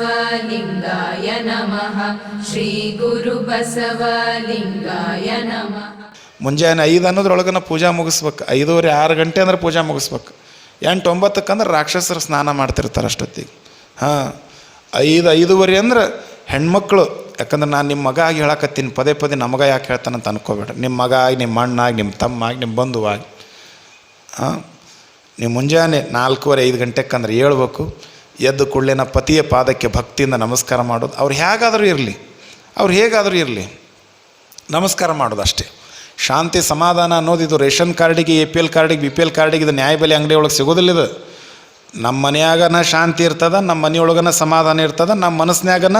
श्रीगुरुबसवलिङ्गाय नमः श्रीगुरुबसवलिङ्गाय नमः ಮುಂಜಾನೆ ಐದು ಅನ್ನೋದ್ರೊಳಗನ ಪೂಜಾ ಮುಗಿಸ್ಬೇಕು ಐದೂವರೆ ಆರು ಗಂಟೆ ಅಂದ್ರೆ ಪೂಜಾ ಮುಗಿಸ್ಬೇಕು ಎಂಟು ಒಂಬತ್ತಕ್ಕೆ ಅಂದ್ರೆ ರಾಕ್ಷಸರು ಸ್ನಾನ ಮಾಡ್ತಿರ್ತಾರೆ ಅಷ್ಟೊತ್ತಿಗೆ ಹಾಂ ಐದು ಐದೂವರೆ ಅಂದ್ರೆ ಹೆಣ್ಮಕ್ಳು ಯಾಕಂದ್ರೆ ನಾನು ನಿಮ್ಮ ಮಗ ಆಗಿ ಹೇಳಕತ್ತೀನಿ ಪದೇ ಪದೇ ನಮ್ಮ ಮಗ ಯಾಕೆ ಹೇಳ್ತಾನಂತ ಅನ್ಕೋಬೇಡ ನಿಮ್ಮ ಮಗ ಆಗಿ ನಿಮ್ಮ ಅಣ್ಣಾಗಿ ನಿಮ್ಮ ತಮ್ಮ ಆಗಿ ನಿಮ್ಮ ಬಂಧುವಾಗಿ ಹಾಂ ನೀವು ಮುಂಜಾನೆ ನಾಲ್ಕೂವರೆ ಐದು ಗಂಟೆಕ್ಕಂದ್ರೆ ಹೇಳ್ಬೇಕು ಎದ್ದು ಕೂಡಲೇ ಪತಿಯ ಪಾದಕ್ಕೆ ಭಕ್ತಿಯಿಂದ ನಮಸ್ಕಾರ ಮಾಡೋದು. ಅವ್ರು ಹೇಗಾದರೂ ಇರಲಿ. ಅವ್ರು ಹೇಗಾದರೂ ಇರಲಿ. ನಮಸ್ಕಾರ ಮಾಡೋದು ಅಷ್ಟೇ ಶಾಂತಿ ಸಮಾಧಾನ ಅನ್ನೋದು ಇದು ರೇಷನ್ ಕಾರ್ಡಿಗೆ, ಎ ಪಿ ಎಲ್ ಕಾರ್ಡಿಗೆ, ಬಿ ಪಿ ಎಲ್ ಕಾರ್ಡಿಗೆ ಇದು ನ್ಯಾಯಬೆಲೆ ಅಂಗಡಿ ಒಳಗೆ ಸಿಗೋದಿಲ್ಲ ಇದು. ನಮ್ಮ ಮನೆಯಾಗನ ಶಾಂತಿ ಇರ್ತದೆ, ನಮ್ಮ ಮನೆಯೊಳಗನ ಸಮಾಧಾನ ಇರ್ತದೆ, ನಮ್ಮ ಮನಸ್ಸಿನಾಗನ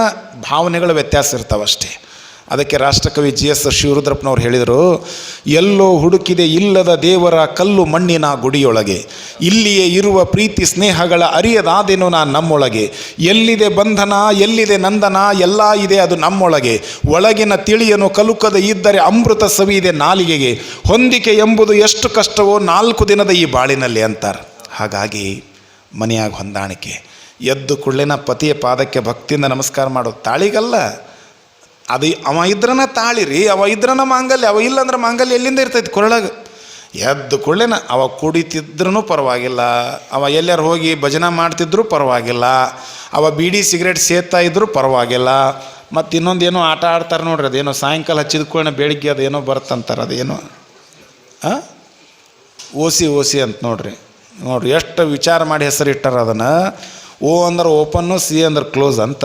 ಭಾವನೆಗಳ ವ್ಯತ್ಯಾಸ ಇರ್ತಾವೆ ಅಷ್ಟೇ ಅದಕ್ಕೆ ರಾಷ್ಟ್ರಕವಿ ಜಿ ಎಸ್ ಶಿವರುದ್ರಪ್ಪನವ್ರು ಹೇಳಿದರು, ಎಲ್ಲೋ ಹುಡುಕಿದೆ ಇಲ್ಲದ ದೇವರ ಕಲ್ಲು ಮಣ್ಣಿನ ಗುಡಿಯೊಳಗೆ. ಇಲ್ಲಿಯೇ ಇರುವ ಪ್ರೀತಿ ಸ್ನೇಹಗಳ ಅರಿಯದಾದೇನು ನಾ ನಮ್ಮೊಳಗೆ. ಎಲ್ಲಿದೆ ಬಂಧನ, ಎಲ್ಲಿದೆ ನಂದನ, ಎಲ್ಲ ಇದೆ ಅದು ನಮ್ಮೊಳಗೆ. ಒಳಗಿನ ತಿಳಿಯನು ಕಲುಕದ ಇದ್ದರೆ ಅಮೃತ ಸವಿ ಇದೆ ನಾಲಿಗೆಗೆ. ಹೊಂದಿಕೆ ಎಂಬುದು ಎಷ್ಟು ಕಷ್ಟವೋ ನಾಲ್ಕು ದಿನದ ಈ ಬಾಳಿನಲ್ಲಿ ಅಂತಾರೆ. ಹಾಗಾಗಿ ಮನೆಯಾಗ ಹೊಂದಾಣಿಕೆ. ಎದ್ದು ಕುಳ್ಳಿನ ಪತಿಯ ಪಾದಕ್ಕೆ ಭಕ್ತಿಯಿಂದ ನಮಸ್ಕಾರ ಮಾಡೋದು ತಾಳಿಗಲ್ಲ. ಅದು ಅವ ಇದ್ರನ ತಾಳಿರಿ, ಅವ ಇದ್ರನ ಮಾಂಗಲ್ಯ, ಅವ ಇಲ್ಲಂದ್ರೆ ಮಾಂಗಲ್ಯ ಎಲ್ಲಿಂದ ಇರ್ತೈತಿ ಕೊರಳಾಗ? ಎದ್ದು ಕೂಡಲೇನ ಅವ ಕುಡಿತಿದ್ರೂ ಪರವಾಗಿಲ್ಲ, ಅವ ಎಲ್ಲಾರು ಹೋಗಿ ಭಜನೆ ಮಾಡ್ತಿದ್ರೂ ಪರವಾಗಿಲ್ಲ, ಅವ ಬೀಡಿ ಸಿಗರೇಟ್ ಸೇತಾ ಇದ್ರೂ ಪರವಾಗಿಲ್ಲ. ಮತ್ತು ಇನ್ನೊಂದು ಏನೋ ಆಟ ಆಡ್ತಾರೆ ನೋಡ್ರಿ, ಅದೇನೋ ಸಾಯಂಕಾಲ ಹಚ್ಚಿದ ಕೂಡಲೇ ಬೆಳಿಗ್ಗೆ ಅದೇನೋ ಬರ್ತಂತಾರೆ ಅದೇನೋ. ಹಾಂ ಓಸಿ ಓಸಿ ಅಂತ ನೋಡ್ರಿ ನೋಡ್ರಿ, ಎಷ್ಟು ವಿಚಾರ ಮಾಡಿ ಹೆಸರು ಇಟ್ಟಾರ ಅದನ್ನು? ಓ ಅಂದ್ರೆ ಓಪನ್ನು, ಸಿ ಅಂದ್ರೆ ಕ್ಲೋಸ್ ಅಂತ.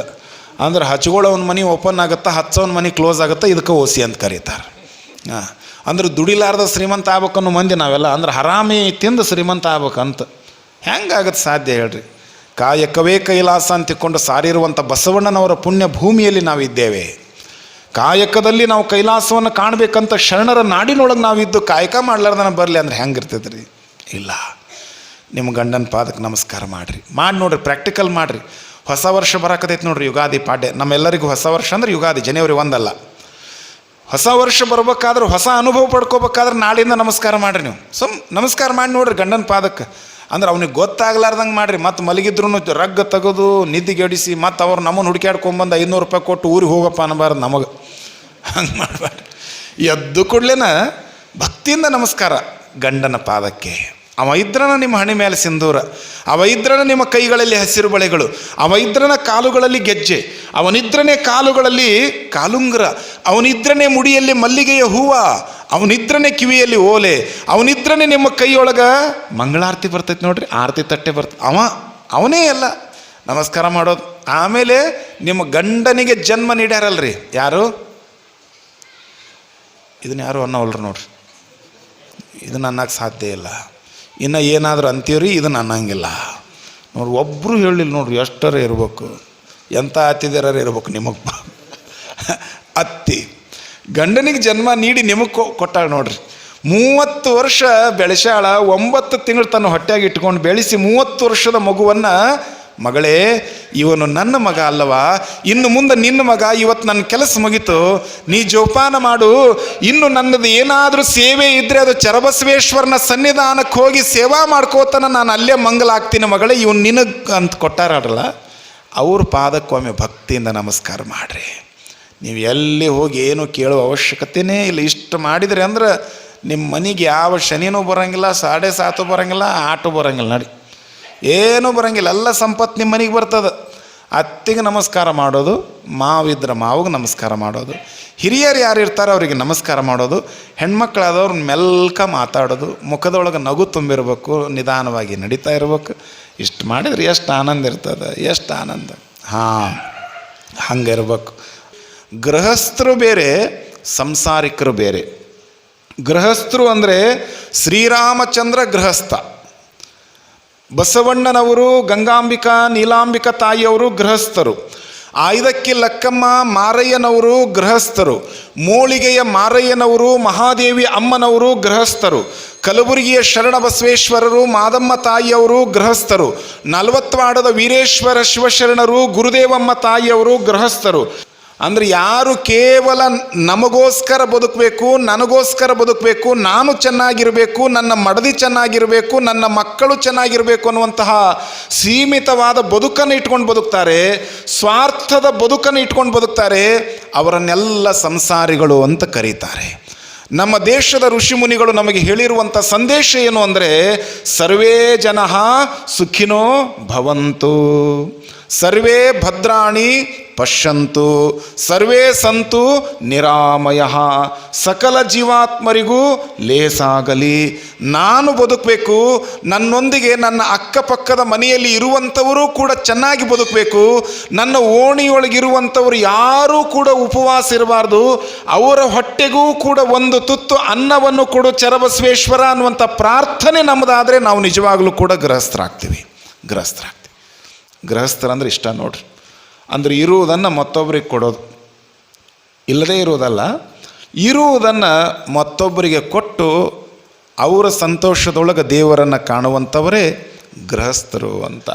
ಅಂದ್ರೆ ಹಚ್ಕೊಳ್ಳೋನ್ ಮನೆ ಓಪನ್ ಆಗುತ್ತಾ ಹಚ್ಚೋನ್ ಮನೆ ಕ್ಲೋಸ್ ಆಗುತ್ತೆ, ಇದಕ್ಕೆ ಓಸಿ ಅಂತ ಕರೀತಾರೆ. ಹಾಂ, ಅಂದ್ರೆ ದುಡಿಲಾರ್ದ ಶ್ರೀಮಂತ ಆಗ್ಬೇಕನ್ನೋ ಮಂದಿ ನಾವೆಲ್ಲ, ಅಂದ್ರೆ ಹರಾಮಿ ತಿಂದು ಶ್ರೀಮಂತ ಆಗ್ಬೇಕಂತ. ಹೆಂಗಾಗತ್ತೆ ಸಾಧ್ಯ ಹೇಳ್ರಿ? ಕಾಯಕವೇ ಕೈಲಾಸ ಅಂತ ಸಾರಿರುವಂಥ ಬಸವಣ್ಣನವರ ಪುಣ್ಯ ಭೂಮಿಯಲ್ಲಿ ನಾವಿದ್ದೇವೆ ಕಾಯಕದಲ್ಲಿ ನಾವು ಕೈಲಾಸವನ್ನು ಕಾಣಬೇಕಂತ ಶರಣರ ನಾಡಿನೊಳಗೆ ನಾವಿದ್ದು ಕಾಯಕ ಮಾಡ್ಲಾರ್ದನ ಬರಲಿ ಅಂದ್ರೆ ಹೆಂಗಿರ್ತದ್ರಿ ಇಲ್ಲ. ನಿಮ್ಮ ಗಂಡನ ಪಾದಕ್ಕೆ ನಮಸ್ಕಾರ ಮಾಡಿರಿ. ಮಾಡಿ ನೋಡ್ರಿ ಪ್ರಾಕ್ಟಿಕಲ್ ಮಾಡಿರಿ. ಹೊಸ ವರ್ಷ ಬರಕತೈತಿ ನೋಡ್ರಿ ಯುಗಾದಿ ಪಾಡ್ಯ. ನಮ್ಮೆಲ್ಲರಿಗೂ ಹೊಸ ವರ್ಷ ಅಂದ್ರೆ ಯುಗಾದಿ, ಜನವರಿ ಒಂದಲ್ಲ. ಹೊಸ ವರ್ಷ ಬರ್ಬೇಕಾದ್ರೆ ಹೊಸ ಅನುಭವ ಪಡ್ಕೋಬೇಕಾದ್ರೆ ನಾಳಿಂದ ನಮಸ್ಕಾರ ಮಾಡಿರಿ ನೀವು. ಸುಮ್ ನಮಸ್ಕಾರ ಮಾಡಿ ನೋಡ್ರಿ ಗಂಡನ ಪಾದಕ್ಕೆ. ಅಂದ್ರೆ ಅವ್ನಿಗೆ ಗೊತ್ತಾಗ್ಲಾರ್ದಂಗೆ ಮಾಡ್ರಿ. ಮತ್ತು ಮಲಗಿದ್ರು ರಗ್ಗ ತೆಗೆದು ನಿದ್ದೆಗೆಡಿಸಿ ಮತ್ತು ಅವ್ರು ನಮ್ಮನ್ನು ಹುಡುಕ್ಯಾಡ್ಕೊಂಬಂದು ಐನೂರು ರೂಪಾಯಿ ಕೊಟ್ಟು ಊರಿಗೆ ಹೋಗಪ್ಪ ಅನ್ನಬಾರ್ದು ನಮಗೆ. ಹಂಗೆ ಮಾಡಬಾರ್ದು. ಎದ್ದು ಕೂಡಲೇನ ಭಕ್ತಿಯಿಂದ ನಮಸ್ಕಾರ ಗಂಡನ ಪಾದಕ್ಕೆ. ಅವ ಇದ್ರನ ನಿಮ್ಮ ಹಣೆ ಮೇಲೆ ಸಿಂಧೂರ, ಅವ ಇದ್ರನ ನಿಮ್ಮ ಕೈಗಳಲ್ಲಿ ಹಸಿರು ಬಳೆಗಳು, ಅವ ಇದ್ರನ ಕಾಲುಗಳಲ್ಲಿ ಗೆಜ್ಜೆ ಅವನಿದ್ರನೇ ಕಾಲುಗಳಲ್ಲಿ ಕಾಲುಂಗ್ರ ಅವನಿದ್ರನೇ ಮುಡಿಯಲ್ಲಿ ಮಲ್ಲಿಗೆಯ ಹೂವ ಅವನಿದ್ರನೇ ಕಿವಿಯಲ್ಲಿ ಓಲೆ ಅವನಿದ್ರನೇ ನಿಮ್ಮ ಕೈಯೊಳಗ ಮಂಗಳಾರತಿ ಬರ್ತೈತೆ ನೋಡ್ರಿ, ಆರತಿ ತಟ್ಟೆ ಬರ್ತೈತೆ ಅವ, ಅವನೇ ಅಲ್ಲ. ನಮಸ್ಕಾರ ಮಾಡೋದು. ಆಮೇಲೆ ನಿಮ್ಮ ಗಂಡನಿಗೆ ಜನ್ಮ ನೀಡ್ಯಾರಲ್ರಿ, ಯಾರು? ಇದನ್ನ ಯಾರು ಅನ್ನೋಲ್ರಿ ನೋಡ್ರಿ. ಇದನ್ನ ಅನ್ನಕ್ಕೆ ಸಾಧ್ಯ ಇಲ್ಲ. ಇನ್ನು ಏನಾದರೂ ಅಂತೀವ್ರಿ? ಇದನ್ನು ಅನ್ನೋಂಗಿಲ್ಲ. ನೋಡ್ರಿ ಒಬ್ಬರು ಹೇಳಿಲ್ಲ ನೋಡ್ರಿ, ಎಷ್ಟರ ಇರಬೇಕು? ಎಂಥ ಅತ್ತಿದ್ದಾರ ಇರ್ಬೇಕು ನಿಮಗೆ? ಅತ್ತಿ. ಗಂಡನಿಗೆ ಜನ್ಮ ನೀಡಿ ನಿಮಗೆ ಕೊಟ್ಟಾಳೆ ನೋಡ್ರಿ. ಮೂವತ್ತು ವರ್ಷ ಬೆಳೆಸಾಳ, ಒಂಬತ್ತು ತಿಂಗಳು ತನ್ನ ಹೊಟ್ಟೆಗೆ ಇಟ್ಕೊಂಡು ಬೆಳೆಸಿ ಮೂವತ್ತು ವರ್ಷದ ಮಗುವನ್ನು ಮಗಳೇ, ಇವನು ನನ್ನ ಮಗ ಅಲ್ಲವಾ? ಇನ್ನು ಮುಂದೆ ನಿನ್ನ ಮಗ ಇವತ್ತು ನನ್ನ ಕೆಲಸ ಮುಗಿತು. ನೀ ಜೋಪಾನ ಮಾಡು. ಇನ್ನು ನನ್ನದು ಏನಾದರೂ ಸೇವೆ ಇದ್ದರೆ ಅದು ಚರಬಸವೇಶ್ವರನ ಸನ್ನಿಧಾನಕ್ಕೆ ಹೋಗಿ ಸೇವಾ ಮಾಡ್ಕೋತಾನ ನಾನು ಅಲ್ಲೇ ಮಂಗಲಾಗ್ತೀನಿ ಮಗಳೇ. ಇವನು ನಿನಗೆ ಅಂತ ಕೊಟ್ಟಾರಲ್ಲ ಅವ್ರ ಪಾದಕ್ಕೊಮ್ಮೆ ಭಕ್ತಿಯಿಂದ ನಮಸ್ಕಾರ ಮಾಡಿರಿ. ನೀವು ಎಲ್ಲಿ ಹೋಗಿ ಏನು ಕೇಳುವ ಅವಶ್ಯಕತೆಯೇ ಇಲ್ಲ. ಇಷ್ಟು ಮಾಡಿದ್ರಿ ಅಂದ್ರೆ ನಿಮ್ಮ ಮನೆಗೆ ಯಾವ ಶನಿನೂ ಬರೋಂಗಿಲ್ಲ, ಸಾಡೆ ಸಾತು ಬರೋಂಗಿಲ್ಲ, ಆಟೋ ಬರೋಂಗಿಲ್ಲ. ನಡಿ. ಏನೂ ಬರೋಂಗಿಲ್ಲ. ಎಲ್ಲ ಸಂಪತ್ತು ನಿಮ್ಮ ಮನೆಗೆ ಬರ್ತದೆ. ಅತ್ತಿಗೆ ನಮಸ್ಕಾರ ಮಾಡೋದು, ಮಾವಿದ್ರೆ ಮಾವಿಗೆ ನಮಸ್ಕಾರ ಮಾಡೋದು. ಹಿರಿಯರು ಯಾರು ಇರ್ತಾರೋ ಅವರಿಗೆ ನಮಸ್ಕಾರ ಮಾಡೋದು. ಹೆಣ್ಮಕ್ಳಾದವ್ರು ಮೆಲ್ಕ ಮಾತಾಡೋದು. ಮುಖದೊಳಗೆ ನಗು ತುಂಬಿರಬೇಕು, ನಿಧಾನವಾಗಿ ನಡೀತಾ ಇರ್ಬೇಕು. ಇಷ್ಟು ಮಾಡಿದ್ರೆ ಎಷ್ಟು ಆನಂದ ಇರ್ತದೆ, ಎಷ್ಟು ಆನಂದ. ಹಾಂ, ಹಂಗೆ ಇರ್ಬೇಕು. ಗೃಹಸ್ಥರು ಬೇರೆ, ಸಂಸಾರಿಕರು ಬೇರೆ. ಗೃಹಸ್ಥರು ಅಂದರೆ ಶ್ರೀರಾಮಚಂದ್ರ ಗೃಹಸ್ಥ. ಬಸವಣ್ಣನವರು, ಗಂಗಾಂಬಿಕಾ, ನೀಲಾಂಬಿಕ ತಾಯಿಯವರು ಗೃಹಸ್ಥರು. ಆಯ್ದಕ್ಕಿ ಲಕ್ಕಮ್ಮ ಮಾರಯ್ಯನವರು ಗೃಹಸ್ಥರು. ಮೋಳಿಗೆಯ ಮಾರಯ್ಯನವರು, ಮಹಾದೇವಿ ಅಮ್ಮನವರು ಗೃಹಸ್ಥರು. ಕಲಬುರಗಿಯ ಶರಣ ಬಸವೇಶ್ವರರು ಮಾದಮ್ಮ ತಾಯಿಯವರು ಗೃಹಸ್ಥರು. ನಲವತ್ವಾಡದ ವೀರೇಶ್ವರ ಶಿವಶರಣರು, ಗುರುದೇವಮ್ಮ ತಾಯಿಯವರು ಗೃಹಸ್ಥರು. ಅಂದ್ರೆ ಯಾರು ಕೇವಲ ನಮಗೋಸ್ಕರ ಬದುಕಬೇಕು, ನನಗೋಸ್ಕರ ಬದುಕಬೇಕು, ನಾನು ಚೆನ್ನಾಗಿರಬೇಕು, ನನ್ನ ಮಡದಿ ಚೆನ್ನಾಗಿರಬೇಕು, ನನ್ನ ಮಕ್ಕಳು ಚೆನ್ನಾಗಿರಬೇಕು ಅನ್ನುವಂತಹ ಸೀಮಿತವಾದ ಬದುಕನ್ನು ಇಟ್ಕೊಂಡು ಬದುಕ್ತಾರೆ, ಸ್ವಾರ್ಥದ ಬದುಕನ್ನು ಇಟ್ಕೊಂಡು ಬದುಕ್ತಾರೆ, ಅವರನ್ನೆಲ್ಲ ಸಂಸಾರಿಗಳು ಅಂತ ಕರೀತಾರೆ. ನಮ್ಮ ದೇಶದ ಋಷಿಮುನಿಗಳು ನಮಗೆ ಹೇಳಿರುವಂಥ ಸಂದೇಶ ಏನು ಅಂದರೆ, ಸರ್ವೇ ಜನ ಸುಖಿನೋ ಭವಂತು. ಸರ್ವೇ ಭದ್ರಾಣಿ ಪಶ್ಯಂತು, ಸರ್ವೇ ಸಂತು ನಿರಾಮಯ. ಸಕಲ ಜೀವಾತ್ಮರಿಗೂ ಲೇಸಾಗಲಿ. ನಾನು ಬದುಕಬೇಕು, ನನ್ನೊಂದಿಗೆ ನನ್ನ ಅಕ್ಕಪಕ್ಕದ ಮನೆಯಲ್ಲಿ ಇರುವಂಥವರು ಕೂಡ ಚೆನ್ನಾಗಿ ಬದುಕಬೇಕು. ನನ್ನ ಓಣಿಯೊಳಗಿರುವಂಥವರು ಯಾರೂ ಕೂಡ ಉಪವಾಸ ಇರಬಾರ್ದು. ಅವರ ಹೊಟ್ಟೆಗೂ ಕೂಡ ಒಂದು ತುತ್ತು ಅನ್ನವನ್ನು ಕೊಡು ಚರಬಸವೇಶ್ವರ ಅನ್ನುವಂಥ ಪ್ರಾರ್ಥನೆ ನಮ್ಮದಾದರೆ ನಾವು ನಿಜವಾಗಲೂ ಕೂಡ ಗೃಹಸ್ಥರಾಗ್ತೀವಿ. ಗೃಹಸ್ಥರಾಗ್ತೀವಿ. ಗೃಹಸ್ಥರಂದ್ರೆ ಇಷ್ಟ ನೋಡ್ರಿ. ಅಂದ್ರೆ ಇರುವುದನ್ನು ಮತ್ತೊಬ್ಬರಿಗೆ ಕೊಡೋದು. ಇಲ್ಲದೇ ಇರುವುದಲ್ಲ, ಇರುವುದನ್ನು ಮತ್ತೊಬ್ಬರಿಗೆ ಕೊಟ್ಟು ಅವರ ಸಂತೋಷದೊಳಗೆ ದೇವರನ್ನು ಕಾಣುವಂಥವರೇ ಗೃಹಸ್ಥರು ಅಂತ.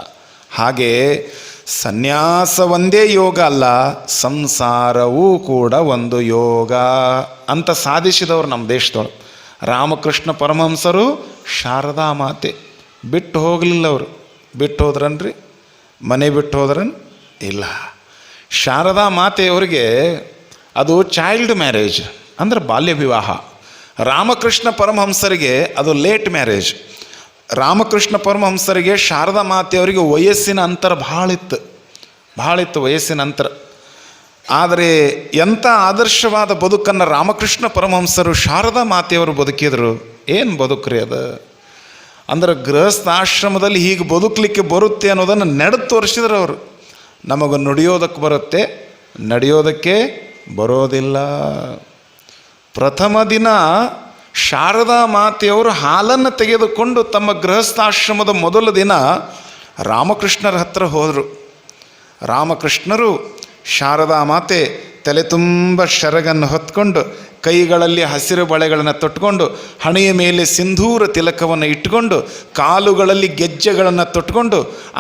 ಹಾಗೆ ಸನ್ಯಾಸ ಒಂದೇ ಯೋಗ ಅಲ್ಲ, ಸಂಸಾರವೂ ಕೂಡ ಒಂದು ಯೋಗ ಅಂತ ಸಾಧಿಸಿದವರು ನಮ್ಮ ದೇಶದೊಳಗೆ ರಾಮಕೃಷ್ಣ ಪರಮಹಂಸರು ಶಾರದಾ ಮಾತೆ. ಬಿಟ್ಟು ಹೋಗಲಿಲ್ಲ ಅವರು. ಬಿಟ್ಟು ಹೋದ್ರನ್ರಿ? ಮನೆ ಬಿಟ್ಟು ಹೋದ್ರೆ ಇಲ್ಲ. ಶಾರದಾ ಮಾತೆಯವರಿಗೆ ಅದು ಚೈಲ್ಡ್ ಮ್ಯಾರೇಜ್ ಅಂದ್ರೆ ಬಾಲ್ಯ ವಿವಾಹ. ರಾಮಕೃಷ್ಣ ಪರಮಹಂಸರಿಗೆ ಅದು ಲೇಟ್ ಮ್ಯಾರೇಜ್ ರಾಮಕೃಷ್ಣ ಪರಮಹಂಸರಿಗೆ ಶಾರದಾ ಮಾತೆಯವರಿಗೆ ವಯಸ್ಸಿನ ಅಂತರ ಭಾಳ ಇತ್ತು ಭಾಳ ಇತ್ತು ವಯಸ್ಸಿನ ಅಂತರ. ಆದರೆ ಎಂಥ ಆದರ್ಶವಾದ ಬದುಕನ್ನು ರಾಮಕೃಷ್ಣ ಪರಮಹಂಸರು ಶಾರದಾ ಮಾತೆಯವರು ಬದುಕಿದ್ರು? ಏನು ಬದುಕ್ರಿ ಅದು? ಅಂದ್ರೆ ಗೃಹಸ್ಥಾಶ್ರಮದಲ್ಲಿ ಹೀಗೆ ಬದುಕಲಿಕ್ಕೆ ಬರುತ್ತೆ ಅನ್ನೋದನ್ನು ನಡೆದು ತೋರಿಸಿದ್ರು ಅವರು. ನಮಗೆ ನುಡಿಯೋದಕ್ಕೆ ಬರುತ್ತೆ, ನಡೆಯೋದಕ್ಕೆ ಬರೋದಿಲ್ಲ. ಪ್ರಥಮ ದಿನ ಶಾರದಾ ಮಾತೆಯವರು ಹಾಲನ್ನು ತೆಗೆದುಕೊಂಡು ತಮ್ಮ ಗೃಹಸ್ಥಾಶ್ರಮದ ಮೊದಲ ದಿನ ರಾಮಕೃಷ್ಣರ ಹತ್ರ ಹೋದರು. ರಾಮಕೃಷ್ಣರು ಶಾರದಾ ಮಾತೆ ತಲೆ ತುಂಬ ಶರಗನ್ನು ಹೊತ್ಕೊಂಡು ಕೈಗಳಲ್ಲಿ ಹಸಿರು ಬಳೆಗಳನ್ನು ತೊಟ್ಕೊಂಡು ಹಣೆಯ ಮೇಲೆ ಸಿಂಧೂರ ತಿಲಕವನ್ನು ಇಟ್ಕೊಂಡು ಕಾಲುಗಳಲ್ಲಿ ಗೆಜ್ಜೆಗಳನ್ನು ತೊಟ್ಕೊಂಡು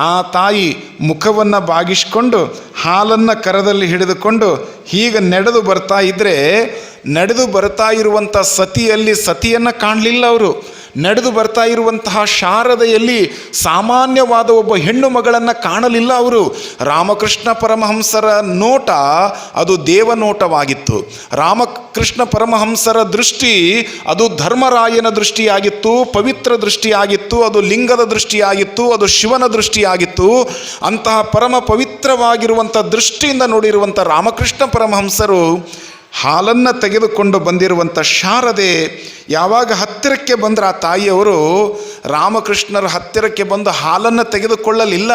ಆ ತಾಯಿ ಮುಖವನ್ನು ಬಾಗಿಸ್ಕೊಂಡು ಹಾಲನ್ನು ಕರದಲ್ಲಿ ಹಿಡಿದುಕೊಂಡು ಹೀಗೆ ನಡೆದು ಬರ್ತಾ ಇದ್ದರೆ ನಡೆದು ಬರ್ತಾ ಇರುವಂಥ ಸತಿಯಲ್ಲಿ ಸತಿಯನ್ನು ಕಾಣಲಿಲ್ಲ ಅವರು. ನಡೆದು ಬರ್ತಾ ಇರುವಂತಹ ಶಾರದೆಯಲ್ಲಿ ಸಾಮಾನ್ಯವಾದ ಒಬ್ಬ ಹೆಣ್ಣು ಮಗಳನ್ನು ಕಾಣಲಿಲ್ಲ ಅವರು. ರಾಮಕೃಷ್ಣ ಪರಮಹಂಸರ ನೋಟ ಅದು ದೇವನೋಟವಾಗಿತ್ತು. ರಾಮಕೃಷ್ಣ ಪರಮಹಂಸರ ದೃಷ್ಟಿ ಅದು ಧರ್ಮರಾಯನ ದೃಷ್ಟಿಯಾಗಿತ್ತು, ಪವಿತ್ರ ದೃಷ್ಟಿಯಾಗಿತ್ತು, ಅದು ಲಿಂಗದ ದೃಷ್ಟಿಯಾಗಿತ್ತು, ಅದು ಶಿವನ ದೃಷ್ಟಿಯಾಗಿತ್ತು. ಅಂತಹ ಪರಮ ಪವಿತ್ರವಾಗಿರುವಂಥ ದೃಷ್ಟಿಯಿಂದ ನೋಡಿರುವಂಥ ರಾಮಕೃಷ್ಣ ಪರಮಹಂಸರು ಹಾಲನ್ನು ತೆಗೆದುಕೊಂಡು ಬಂದಿರುವಂಥ ಶಾರದೆ ಯಾವಾಗ ಹತ್ತಿರಕ್ಕೆ ಬಂದ್ರೆ ಆ ತಾಯಿಯವರು, ರಾಮಕೃಷ್ಣರ ಹತ್ತಿರಕ್ಕೆ ಬಂದು ಹಾಲನ್ನು ತೆಗೆದುಕೊಳ್ಳಲಿಲ್ಲ.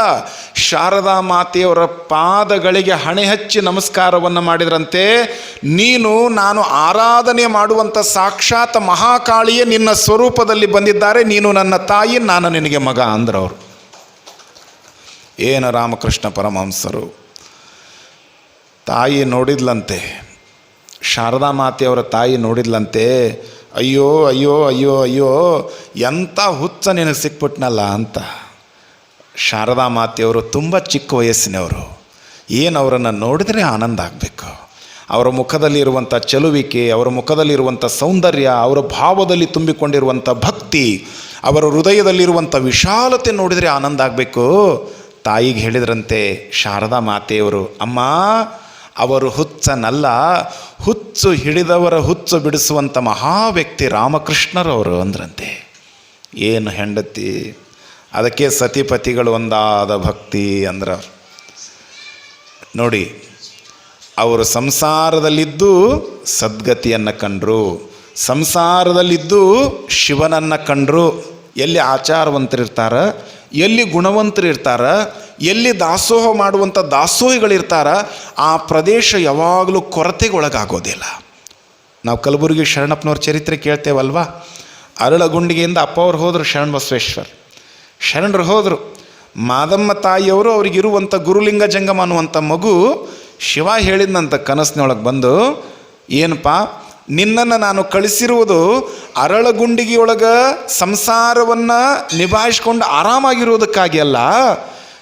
ಶಾರದಾ ಮಾತೆಯವರ ಪಾದಗಳಿಗೆ ಹಣೆ ಹಚ್ಚಿ ನಮಸ್ಕಾರವನ್ನು ಮಾಡಿದ್ರಂತೆ, ನೀನು, ನಾನು ಆರಾಧನೆ ಮಾಡುವಂಥ ಸಾಕ್ಷಾತ್ ಮಹಾಕಾಳಿಯೇ ನಿನ್ನ ಸ್ವರೂಪದಲ್ಲಿ ಬಂದಿದ್ದಾರೆ, ನೀನು ನನ್ನ ತಾಯಿ, ನಾನು ನಿನಗೆ ಮಗ ಅಂದ್ರವರು. ಏನು ರಾಮಕೃಷ್ಣ ಪರಮಹಂಸರು? ತಾಯಿ ನೋಡಿದ್ಲಂತೆ. ಶಾರದಾ ಮಾತೆಯವರ ತಾಯಿ ನೋಡಿದ್ಲಂತೆ, ಅಯ್ಯೋ ಅಯ್ಯೋ ಅಯ್ಯೋ ಅಯ್ಯೋ, ಎಂಥ ಹುಚ್ಚ ನಿನಗೆ ಸಿಕ್ಬಿಟ್ನಲ್ಲ ಅಂತ. ಶಾರದಾ ಮಾತೆಯವರು ತುಂಬ ಚಿಕ್ಕ ವಯಸ್ಸಿನವರು. ಏನು ಅವರನ್ನು ನೋಡಿದರೆ ಆನಂದ ಆಗಬೇಕು. ಅವರ ಮುಖದಲ್ಲಿರುವಂಥ ಚಲುವಿಕೆ, ಅವರ ಮುಖದಲ್ಲಿರುವಂಥ ಸೌಂದರ್ಯ, ಅವರ ಭಾವದಲ್ಲಿ ತುಂಬಿಕೊಂಡಿರುವಂಥ ಭಕ್ತಿ, ಅವರ ಹೃದಯದಲ್ಲಿರುವಂಥ ವಿಶಾಲತೆ ನೋಡಿದರೆ ಆನಂದ ಆಗಬೇಕು. ತಾಯಿಗೆ ಹೇಳಿದ್ರಂತೆ, ಶಾರದಾ ಮಾತೆಯವರು, ಅಮ್ಮ ಅವರು ಹುಚ್ಚನಲ್ಲ, ಹುಚ್ಚು ಹಿಡಿದವರ ಹುಚ್ಚು ಬಿಡಿಸುವಂಥ ಮಹಾ ವ್ಯಕ್ತಿ ರಾಮಕೃಷ್ಣರವರು ಅಂದ್ರಂತೆ. ಏನು ಹೆಂಡತಿ, ಅದಕ್ಕೆ ಸತಿಪತಿಗಳು ಒಂದಾದ ಭಕ್ತಿ ಅಂದ್ರ ನೋಡಿ, ಅವರು ಸಂಸಾರದಲ್ಲಿದ್ದು ಸದ್ಗತಿಯನ್ನು ಕಂಡ್ರು, ಸಂಸಾರದಲ್ಲಿದ್ದು ಶಿವನನ್ನು ಕಂಡ್ರು. ಎಲ್ಲಿ ಆಚಾರವಂತರಿರ್ತಾರ, ಎಲ್ಲಿ ಗುಣವಂತರಿರ್ತಾರ ಎಲ್ಲಿ ದಾಸೋಹ ಮಾಡುವಂಥ ದಾಸೋಹಿಗಳಿರ್ತಾರ, ಆ ಪ್ರದೇಶ ಯಾವಾಗಲೂ ಕೊರತೆಗೊಳಗಾಗೋದಿಲ್ಲ. ನಾವು ಕಲಬುರಗಿ ಶರಣಪ್ಪನವ್ರ ಚರಿತ್ರೆ ಕೇಳ್ತೇವಲ್ವಾ? ಅರಳಗುಂಡಿಗೆಯಿಂದ ಅಪ್ಪ ಅವ್ರು ಹೋದರು ಶರಣ ಬಸವೇಶ್ವರ್. ಶರಣರು ಹೋದರು. ಮಾದಮ್ಮ ತಾಯಿಯವರು ಅವ್ರಿಗಿರುವಂಥ ಗುರುಲಿಂಗ ಜಂಗಮ ಅನ್ನುವಂಥ ಮಗು ಶಿವ ಹೇಳಿದ್ನಂತ ಕನಸಿನೊಳಗೆ ಬಂದು, ಏನಪ್ಪ, ನಿನ್ನನ್ನು ನಾನು ಕಳಿಸಿರುವುದು ಅರಳಗುಂಡಿಗೆಯೊಳಗೆ ಸಂಸಾರವನ್ನು ನಿಭಾಯಿಸ್ಕೊಂಡು ಆರಾಮಾಗಿರೋದಕ್ಕಾಗಿ ಅಲ್ಲ.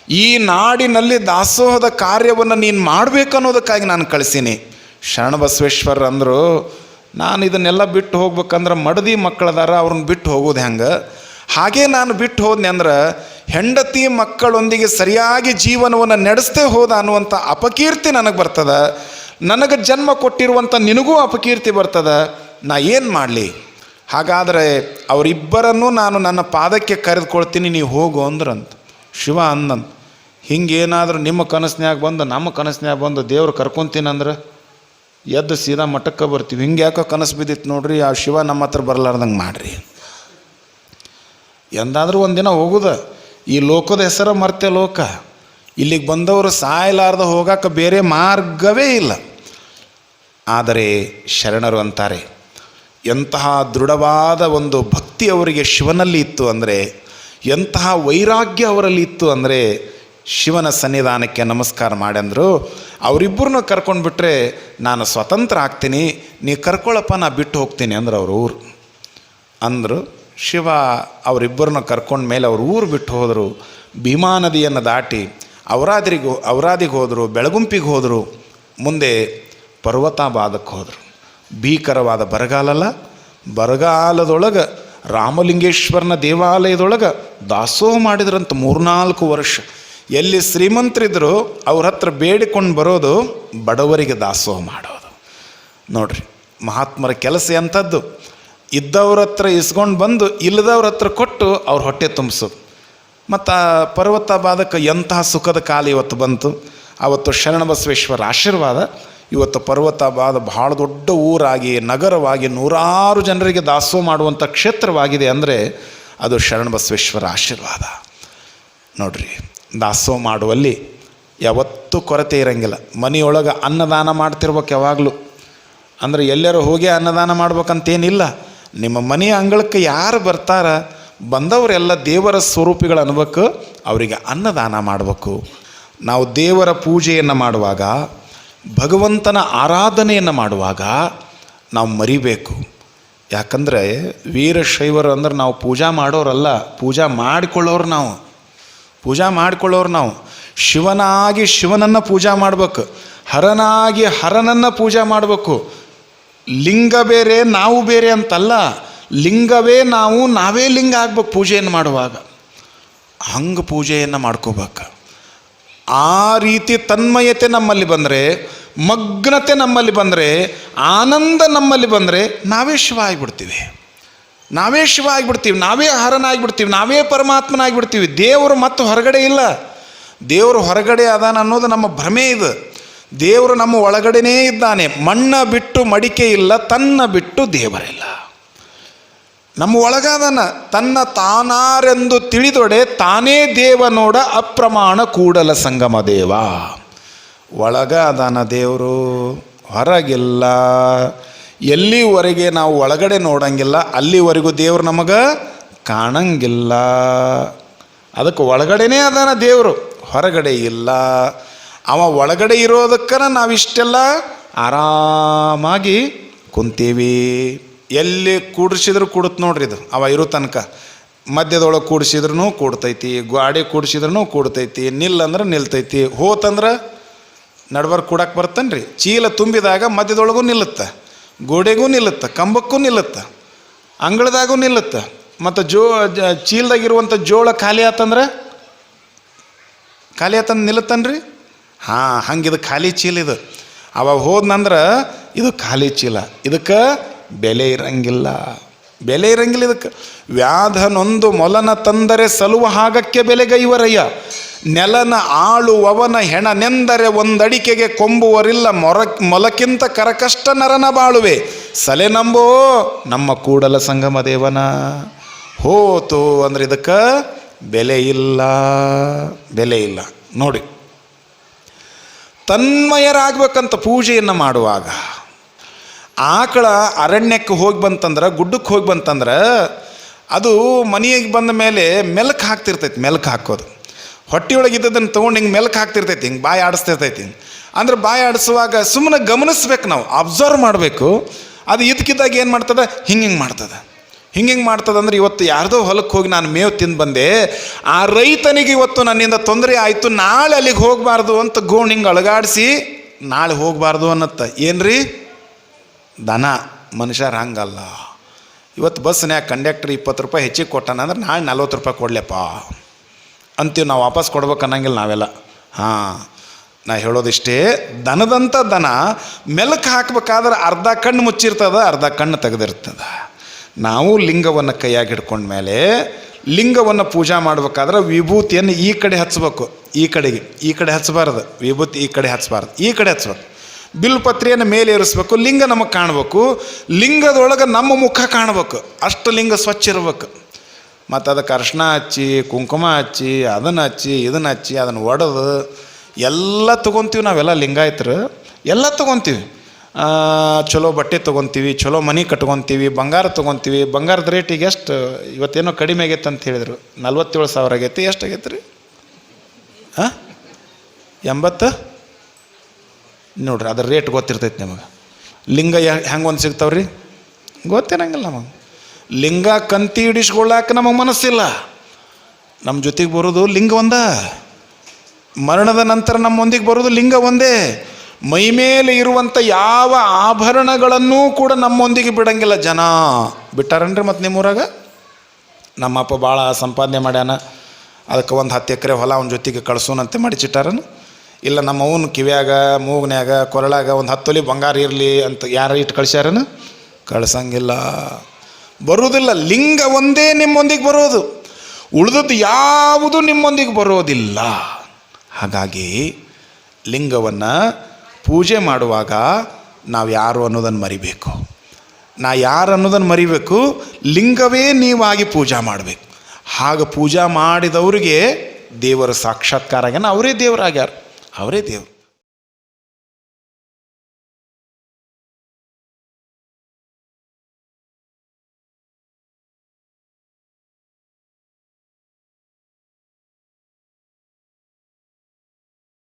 ಈ ನಾಡಿನಲ್ಲಿ ದಾಸೋಹದ ಕಾರ್ಯವನ್ನು ನೀನು ಮಾಡಬೇಕನ್ನೋದಕ್ಕಾಗಿ ನಾನು ಕಳಿಸೀನಿ. ಶರಣಬಸವೇಶ್ವರ ಅಂದರು, ನಾನು ಇದನ್ನೆಲ್ಲ ಬಿಟ್ಟು ಹೋಗ್ಬೇಕಂದ್ರೆ ಮಡದಿ ಮಕ್ಕಳದಾರ, ಅವ್ರನ್ನ ಬಿಟ್ಟು ಹೋಗೋದು ಹೆಂಗೆ? ಹಾಗೆ ನಾನು ಬಿಟ್ಟು ಹೋದ್ನೆ ಅಂದ್ರೆ, ಹೆಂಡತಿ ಮಕ್ಕಳೊಂದಿಗೆ ಸರಿಯಾಗಿ ಜೀವನವನ್ನು ನಡೆಸ್ತೇ ಹೋದ ಅನ್ನುವಂಥ ಅಪಕೀರ್ತಿ ನನಗೆ ಬರ್ತದೆ. ನನಗೆ ಜನ್ಮ ಕೊಟ್ಟಿರುವಂಥ ನಿನಗೂ ಅಪಕೀರ್ತಿ ಬರ್ತದೆ. ನಾ ಏನು ಮಾಡಲಿ? ಹಾಗಾದರೆ ಅವರಿಬ್ಬರನ್ನೂ ನಾನು ನನ್ನ ಪಾದಕ್ಕೆ ಕರೆದುಕೊಳ್ತೀನಿ ನೀವು ಹೋಗು ಅಂದ್ರಂತ. ಶಿವ ಅಂದಂತ. ಹಿಂಗೇನಾದರೂ ನಿಮ್ಮ ಕನಸಿನ್ಯಾಗ ಬಂದು, ನಮ್ಮ ಕನಸಿನ್ಯಾಗ ಬಂದು ದೇವ್ರು ಕರ್ಕೊಂತೀನಂದ್ರೆ ಎದ್ದು ಸೀದಾ ಮಠಕ್ಕೆ ಬರ್ತೀವಿ. ಹಿಂಗೆ ಯಾಕೋ ಕನಸು ಬಿದ್ದಿತ್ತು ನೋಡ್ರಿ, ಆ ಶಿವ ನಮ್ಮ ಹತ್ರ ಬರಲಾರ್ದಂಗೆ ಮಾಡ್ರಿ. ಎಂದಾದರೂ ಒಂದಿನ ಹೋಗುದ. ಈ ಲೋಕದ ಹೆಸರ ಮರ್ತೆ ಲೋಕ. ಇಲ್ಲಿಗೆ ಬಂದವರು ಸಾಯಲಾರ್ದ ಹೋಗಕ್ಕೆ ಬೇರೆ ಮಾರ್ಗವೇ ಇಲ್ಲ. ಆದರೆ ಶರಣರು ಅಂತಾರೆ, ಎಂತಹ ದೃಢವಾದ ಒಂದು ಭಕ್ತಿ ಅವರಿಗೆ ಶಿವನಲ್ಲಿ ಇತ್ತು ಅಂದರೆ, ಎಂತಹ ವೈರಾಗ್ಯ ಅವರಲ್ಲಿ ಇತ್ತು ಅಂದರೆ ಶಿವನ ಸನ್ನಿಧಾನಕ್ಕೆ ನಮಸ್ಕಾರ ಮಾಡಂದರು ಅವರಿಬ್ಬರನ್ನ ಕರ್ಕೊಂಡು ಬಿಟ್ಟರೆ ನಾನು ಸ್ವತಂತ್ರ ಆಗ್ತೀನಿ ನೀ ಕರ್ಕೊಳ್ಳಪ್ಪ ನಾ ಬಿಟ್ಟು ಹೋಗ್ತೀನಿ ಅಂದ್ರೆ ಅವ್ರ ಊರು. ಅಂದರು, ಶಿವ ಅವರಿಬ್ಬರನ್ನ ಕರ್ಕೊಂಡ ಮೇಲೆ ಅವ್ರ ಊರು ಬಿಟ್ಟು ಹೋದರು. ಭೀಮಾ ನದಿಯನ್ನು ದಾಟಿ ಅವರಾದ್ರಿಗೆ ಅವರಾದಿಗೆ ಹೋದರು, ಬೆಳಗುಂಪಿಗೆ ಹೋದರು. ಮುಂದೆ ಪರ್ವತಾಬಾದಕ್ಕೆ ಹೋದರು. ಭೀಕರವಾದ ಬರಗಾಲಲ್ಲ, ಬರಗಾಲದೊಳಗೆ ರಾಮಲಿಂಗೇಶ್ವರನ ದೇವಾಲಯದೊಳಗೆ ದಾಸೋಹ ಮಾಡಿದ್ರಂತ ಮೂರ್ನಾಲ್ಕು ವರ್ಷ. ಎಲ್ಲಿ ಶ್ರೀಮಂತ್ರಿದ್ರು ಅವ್ರ ಹತ್ರ ಬೇಡಿಕೊಂಡು ಬರೋದು ಬಡವರಿಗೆ ದಾಸೋಹ ಮಾಡೋದು. ನೋಡ್ರಿ, ಮಹಾತ್ಮರ ಕೆಲಸ ಎಂಥದ್ದು? ಇದ್ದವ್ರ ಹತ್ರ ಇಸ್ಕೊಂಡು ಬಂದು ಇಲ್ಲದವ್ರ ಹತ್ರ ಕೊಟ್ಟು ಅವ್ರ ಹೊಟ್ಟೆ ತುಂಬಿಸೋದು. ಮತ್ತು ಪರ್ವತ ಬಾದಕ್ಕೆ ಎಂತಹ ಸುಖದ ಕಾಲ ಇವತ್ತು ಬಂತು? ಅವತ್ತು ಶರಣಬಸವೇಶ್ವರ ಆಶೀರ್ವಾದ, ಇವತ್ತು ಪರ್ವತಾಬಾದ ಭಾಳ ದೊಡ್ಡ ಊರಾಗಿ, ನಗರವಾಗಿ ನೂರಾರು ಜನರಿಗೆ ದಾಸೋಹ ಮಾಡುವಂಥ ಕ್ಷೇತ್ರವಾಗಿದೆ ಅಂದರೆ ಅದು ಶರಣಬಸವೇಶ್ವರ ಆಶೀರ್ವಾದ. ನೋಡ್ರಿ ದಾಸೋಹ ಮಾಡುವಲ್ಲಿ ಯಾವತ್ತೂ ಕೊರತೆ ಇರಂಗಿಲ್ಲ. ಮನೆಯೊಳಗೆ ಅನ್ನದಾನ ಮಾಡ್ತಿರ್ಬೇಕು ಯಾವಾಗಲೂ. ಅಂದರೆ ಎಲ್ಲರೂ ಹೋಗಿ ಅನ್ನದಾನ ಮಾಡ್ಬೇಕಂತೇನಿಲ್ಲ. ನಿಮ್ಮ ಮನೆಯ ಅಂಗಳಕ್ಕೆ ಯಾರು ಬರ್ತಾರ, ಬಂದವರೆಲ್ಲ ದೇವರ ಸ್ವರೂಪಿಗಳು ಅನ್ಬೇಕು ಅವರಿಗೆ ಅನ್ನದಾನ ಮಾಡಬೇಕು. ನಾವು ದೇವರ ಪೂಜೆಯನ್ನು ಮಾಡುವಾಗ, ಭಗವಂತನ ಆರಾಧನೆಯನ್ನು ಮಾಡುವಾಗ ನಾವು ಮರಿಬೇಕು. ಯಾಕಂದರೆ ವೀರಶೈವರು ಅಂದ್ರೆ ನಾವು ಪೂಜಾ ಮಾಡೋರಲ್ಲ, ಪೂಜಾ ಮಾಡಿಕೊಳ್ಳೋರು ನಾವು. ಪೂಜಾ ಮಾಡ್ಕೊಳ್ಳೋರು ನಾವು. ಶಿವನಾಗಿ ಶಿವನನ್ನು ಪೂಜಾ ಮಾಡಬೇಕು. ಹರನಾಗಿ ಹರನನ್ನು ಪೂಜಾ ಮಾಡಬೇಕು. ಲಿಂಗ ಬೇರೆ ನಾವು ಬೇರೆ ಅಂತಲ್ಲ. ಲಿಂಗವೇ ನಾವು, ನಾವೇ ಲಿಂಗ ಆಗ್ಬೇಕು ಪೂಜೆಯನ್ನು ಮಾಡುವಾಗ. ಹಂಗೆ ಪೂಜೆಯನ್ನು ಮಾಡ್ಕೋಬೇಕು. ಆ ರೀತಿ ತನ್ಮಯತೆ ನಮ್ಮಲ್ಲಿ ಬಂದರೆ, ಮಗ್ನತೆ ನಮ್ಮಲ್ಲಿ ಬಂದರೆ, ಆನಂದ ನಮ್ಮಲ್ಲಿ ಬಂದರೆ ನಾವೇ ಶಿವ ಆಗಿಬಿಡ್ತೀವಿ. ನಾವೇ ಶಿವ ಆಗಿಬಿಡ್ತೀವಿ ನಾವೇ ಹರನಾಗಿಬಿಡ್ತೀವಿ, ನಾವೇ ಪರಮಾತ್ಮನಾಗಿಬಿಡ್ತೀವಿ. ದೇವರು ಮತ್ತು ಹೊರಗಡೆ ಇಲ್ಲ. ದೇವರು ಹೊರಗಡೆ ಅದಾನ ಅನ್ನೋದು ನಮ್ಮ ಭ್ರಮೆ ಇದು. ದೇವರು ನಮ್ಮ ಒಳಗಡೆನೇ ಇದ್ದಾನೆ. ಮಣ್ಣ ಬಿಟ್ಟು ಮಡಿಕೆ ಇಲ್ಲ, ತನ್ನ ಬಿಟ್ಟು ದೇವರಿಲ್ಲ. ನಮ್ಮ ಒಳಗಾದನ, ತನ್ನ ತಾನಾರೆಂದು ತಿಳಿದೊಡೆ ತಾನೇ ದೇವ ನೋಡ ಅಪ್ರಮಾಣ ಕೂಡಲ ಸಂಗಮ ದೇವ. ಒಳಗಾದನ ದೇವರು ಹೊರಗಿಲ್ಲ. ಎಲ್ಲಿವರೆಗೆ ನಾವು ಒಳಗಡೆ ನೋಡಂಗಿಲ್ಲ, ಅಲ್ಲಿವರೆಗೂ ದೇವರು ನಮಗೆ ಕಾಣಂಗಿಲ್ಲ. ಅದಕ್ಕೆ ಒಳಗಡೆನೇ ಅದಾನ ದೇವರು, ಹೊರಗಡೆ ಇಲ್ಲ. ಅವ ಒಳಗಡೆ ಇರೋದಕ್ಕನ ನಾವಿಷ್ಟೆಲ್ಲ ಆರಾಮಾಗಿ ಕುಂತೀವಿ. ಎಲ್ಲಿ ಕೂಡಿಸಿದ್ರು ಕೂಡುತ್ತೆ ನೋಡ್ರಿ ಇದು, ಅವ ಇರೋ ತನಕ. ಮಧ್ಯದೊಳಗೆ ಕೂಡಿಸಿದ್ರೂ ಕೂಡ್ತೈತಿ, ಗಾಡಿ ಕೂಡಿಸಿದ್ರೂ ಕೂಡ್ತೈತಿ, ನಿಲ್ಲಂದ್ರೆ ನಿಲ್ತೈತಿ. ಹೋತಂದ್ರೆ ನಡ್ಬರ್ ಕೂಡಕ್ಕೆ ಬರ್ತೇನೆ ರೀ ಚೀಲ ತುಂಬಿದಾಗ ಮಧ್ಯದೊಳಗೂ ನಿಲ್ಲುತ್ತೆ. ಗೋಡೆಗೂ ನಿಲ್ಲುತ್ತೆ, ಕಂಬಕ್ಕೂ ನಿಲ್ಲುತ್ತೆ, ಅಂಗಳದಾಗೂ ನಿಲ್ಲುತ್ತೆ, ಮತ್ತು ಜೋ ಚೀಲದಾಗಿರುವಂಥ ಜೋಳ ಖಾಲಿ ಆತಂದ್ರೆ? ಖಾಲಿ ಆತಂದು ನಿಲ್ಲುತ್ತನ್ರಿ? ಹಾಂ ಹಂಗೆ ಇದು ಖಾಲಿ ಚೀಲ ಇದು. ಅವಾಗ ಹೋದ್ನಂದ್ರೆ ಇದು ಖಾಲಿ ಚೀಲ. ಇದಕ್ಕೆ ಬೆಲೆ ಇರಂಗಿಲ್ಲ. ಬೆಲೆ ಇರಂಗಿಲ್ಲ ಇದಕ್ಕೆ. ವ್ಯಾಧನೊಂದು ಮೊಲನ ತಂದರೆ ಸಲುವ ಹಾಗಕ್ಕೆ ಬೆಲೆಗೈವರಯ್ಯ. ನೆಲನ ಆಳುವವನ ಹೆಣನೆಂದರೆ ಒಂದಡಿಕೆಗೆ ಕೊಂಬುವರಿಲ್ಲ ಮೊರ ಮೊಲಕ್ಕಿಂತ ಕರಕಷ್ಟ ನರನ ಬಾಳುವೆ. ಸಲೆ ನಂಬೋ ನಮ್ಮ ಕೂಡಲ ಸಂಗಮ ದೇವನ. ಹೋತು ಅಂದ್ರೆ ಇದಕ್ಕೆ ಬೆಲೆ ಇಲ್ಲ ಬೆಲೆ ಇಲ್ಲ. ನೋಡಿ. ತನ್ಮಯರಾಗಬೇಕಂತ ಪೂಜೆಯನ್ನು ಮಾಡುವಾಗ ಆಕಳ ಅರಣ್ಯಕ್ಕೆ ಹೋಗಿ ಬಂತಂದ್ರೆ, ಗುಡ್ಡಕ್ಕೆ ಹೋಗಿ ಬಂತಂದ್ರೆ ಅದು ಮನೆಗೆ ಬಂದ ಮೇಲೆ ಮೆಲ್ಕು ಹಾಕ್ತಿರ್ತೈತಿ, ಮೆಲ್ಕು ಹಾಕೋದು. ಹೊಟ್ಟೆಯೊಳಗೆ ಇದ್ದದನ್ನು ತೊಗೊಂಡು ಹಿಂಗೆ ಮೆಲ್ಕ್ ಹಾಕ್ತಿರ್ತೈತಿ, ಹಿಂಗೆ ಬಾಯಿ ಆಡಿಸ್ತಿರ್ತೈತಿ. ಅಂದ್ರೆ ಬಾಯಿ ಆಡಿಸುವಾಗ ಸುಮ್ಮನೆ ಗಮನಿಸ್ಬೇಕು ನಾವು, ಅಬ್ಸರ್ವ್ ಮಾಡಬೇಕು. ಅದು ಇದಕ್ಕಿದ್ದಾಗ ಏನು ಮಾಡ್ತದೆ? ಹಿಂಗೆ ಹಿಂಗೆ ಮಾಡ್ತದೆ. ಹಿಂಗೆ ಹಿಂಗೆ ಮಾಡ್ತದಂದ್ರೆ ಇವತ್ತು ಯಾರ್ದೋ ಹೊಲಕ್ಕೆ ಹೋಗಿ ನಾನು ಮೇವು ತಿಂದು ಬಂದೆ, ಆ ರೈತನಿಗೆ ಇವತ್ತು ನನ್ನಿಂದ ತೊಂದರೆ ಆಯಿತು, ನಾಳೆ ಅಲ್ಲಿಗೆ ಹೋಗಬಾರ್ದು ಅಂತ ಗೋಣ್ ಹಿಂಗೆ ಅಳಗಾಡಿಸಿ, ನಾಳೆ ಹೋಗಬಾರ್ದು ಅನ್ನತ್ತ. ರೀ ದನ, ಮನುಷ್ಯರು ಹಂಗಲ್ಲ. ಇವತ್ತು ಬಸ್ನ್ಯಾಗ ಕಂಡಕ್ಟ್ರ್ ಇಪ್ಪತ್ತು ರೂಪಾಯಿ ಹೆಚ್ಚಿಗೆ ಕೊಟ್ಟಾನ ಅಂದ್ರೆ ನಾಳೆ ನಲ್ವತ್ತು ರೂಪಾಯಿ ಕೊಡಲೆಪ್ಪ. ಅಂತೀವಿ ನಾವು ವಾಪಸ್ ಕೊಡ್ಬೇಕು ಅನ್ನಂಗಿಲ್ಲ ನಾವೆಲ್ಲ. ಹಾಂ, ನಾ ಹೇಳೋದಿಷ್ಟೇ ದನದಂಥ ದನ ಮೆಲಕ್ಕೆ ಹಾಕ್ಬೇಕಾದ್ರೆ ಅರ್ಧ ಕಣ್ಣು ಮುಚ್ಚಿರ್ತದ, ಅರ್ಧ ಕಣ್ಣು ತೆಗೆದಿರ್ತದ. ನಾವು ಲಿಂಗವನ್ನು ಕೈಯಾಗಿ ಹಿಡ್ಕೊಂಡ್ಮೇಲೆ ಲಿಂಗವನ್ನು ಪೂಜಾ ಮಾಡಬೇಕಾದ್ರೆ ವಿಭೂತಿಯನ್ನು ಈ ಕಡೆ ಹಚ್ಚಬೇಕು ಈ ಕಡೆಗೆ, ಈ ಕಡೆ ಹಚ್ಚಬಾರ್ದು ವಿಭೂತಿ ಈ ಕಡೆ ಹಚ್ಚಬಾರ್ದು ಈ ಕಡೆ ಹಚ್ಬೇಕು. ಬಿಲ್ಪತ್ರೆಯನ್ನು ಮೇಲೆ ಏರಿಸ್ಬೇಕು, ಲಿಂಗ ನಮಗೆ ಕಾಣಬೇಕು, ಲಿಂಗದೊಳಗೆ ನಮ್ಮ ಮುಖ ಕಾಣಬೇಕು, ಅಷ್ಟು ಲಿಂಗ ಸ್ವಚ್ಛ ಇರ್ಬೇಕು. ಮತ್ತು ಅದಕ್ಕೆ ಅರ್ಶಿನ ಹಚ್ಚಿ, ಕುಂಕುಮ ಹಚ್ಚಿ, ಅದನ್ನು ಹಚ್ಚಿ, ಇದನ್ನು ಹಚ್ಚಿ, ಅದನ್ನು ಒಡೆದು, ಎಲ್ಲ ತೊಗೊತೀವಿ ನಾವೆಲ್ಲ ಲಿಂಗಾಯತರು. ಎಲ್ಲ ತೊಗೊತೀವಿ. ಚಲೋ ಬಟ್ಟೆ ತೊಗೊತೀವಿ, ಚಲೋ ಮನೆ ಕಟ್ಕೊತೀವಿ, ಬಂಗಾರ ತೊಗೊತೀವಿ. ಬಂಗಾರದ ರೇಟ್ ಈಗ ಎಷ್ಟು, ಇವತ್ತೇನೋ ಕಡಿಮೆ ಆಗೈತೆ ಅಂತ ಹೇಳಿದರು. ನಲ್ವತ್ತೇಳು ಸಾವಿರ ಆಗೈತಿ. ಎಷ್ಟು ಆಗೈತೆ ರೀ? ಹಾಂ ಎಂಬತ್ತು? ನೋಡ್ರಿ, ಅದ್ರ ರೇಟ್ ಗೊತ್ತಿರ್ತೈತೆ ನಿಮಗೆ. ಲಿಂಗ ಹೆಂಗೆ ಒಂದು ಸಿಗ್ತಾವ್ರಿ? ಗೊತ್ತಿರಂಗಿಲ್ಲ ನಮಗೆ. ಲಿಂಗ ಕಂತಿ ಹಿಡಿಸ್ಕೊಳ್ಳಾಕ ನಮಗೆ ಮನಸ್ಸಿಲ್ಲ. ನಮ್ಮ ಜೊತೆಗೆ ಬರೋದು ಲಿಂಗ ಒಂದ. ಮರಣದ ನಂತರ ನಮ್ಮೊಂದಿಗೆ ಬರೋದು ಲಿಂಗ ಒಂದೇ. ಮೈ ಮೇಲೆ ಇರುವಂಥ ಯಾವ ಆಭರಣಗಳನ್ನೂ ಕೂಡ ನಮ್ಮೊಂದಿಗೆ ಬಿಡಂಗಿಲ್ಲ ಜನ. ಬಿಟ್ಟಾರನ್ರಿ ಮತ್ತು ನಿಮ್ಮೂರಾಗ? ನಮ್ಮಪ್ಪ ಭಾಳ ಸಂಪಾದನೆ ಮಾಡ್ಯಾನ. ಅದಕ್ಕೆ ಒಂದು ಹತ್ತು ಎಕರೆ ಹೊಲ ಅವನ ಜೊತೆಗೆ ಕಳ್ಸೋನಂತೆ ಮಾಡಿಚಿಟ್ಟಾರನು ಇಲ್ಲ ನಮ್ಮ ಅವನ ಕಿವ್ಯಾಗ, ಮೂಗ್ನ್ಯಾಗ, ಕೊರಳಾಗ ಒಂದು ಹತ್ತೊಲಿ ತೊಲಿ ಬಂಗಾರ ಇರಲಿ ಅಂತ ಯಾರು ಇಟ್ಟು ಕಳ್ಸ್ಯಾರನು? ಕಳ್ಸಂಗಿಲ್ಲ. ಬರುವುದಿಲ್ಲ. ಲಿಂಗ ಒಂದೇ ನಿಮ್ಮೊಂದಿಗೆ ಬರೋದು. ಉಳಿದದ್ದು ಯಾವುದು ನಿಮ್ಮೊಂದಿಗೆ ಬರೋದಿಲ್ಲ. ಹಾಗಾಗಿ ಲಿಂಗವನ್ನು ಪೂಜೆ ಮಾಡುವಾಗ ನಾವು ಯಾರು ಅನ್ನೋದನ್ನು ಮರಿಬೇಕು. ನಾ ಯಾರು ಅನ್ನೋದನ್ನು ಮರಿಬೇಕು, ಲಿಂಗವೇ ನೀವಾಗಿ ಪೂಜಾ ಮಾಡಬೇಕು. ಹಾಗೆ ಪೂಜಾ ಮಾಡಿದವರಿಗೆ ದೇವರ ಸಾಕ್ಷಾತ್ಕಾರ ಆಗ್ಯಾನ ಅವರೇ ದೇವರಾಗ್ಯಾರ. ಅವರೇ ದೇವರು.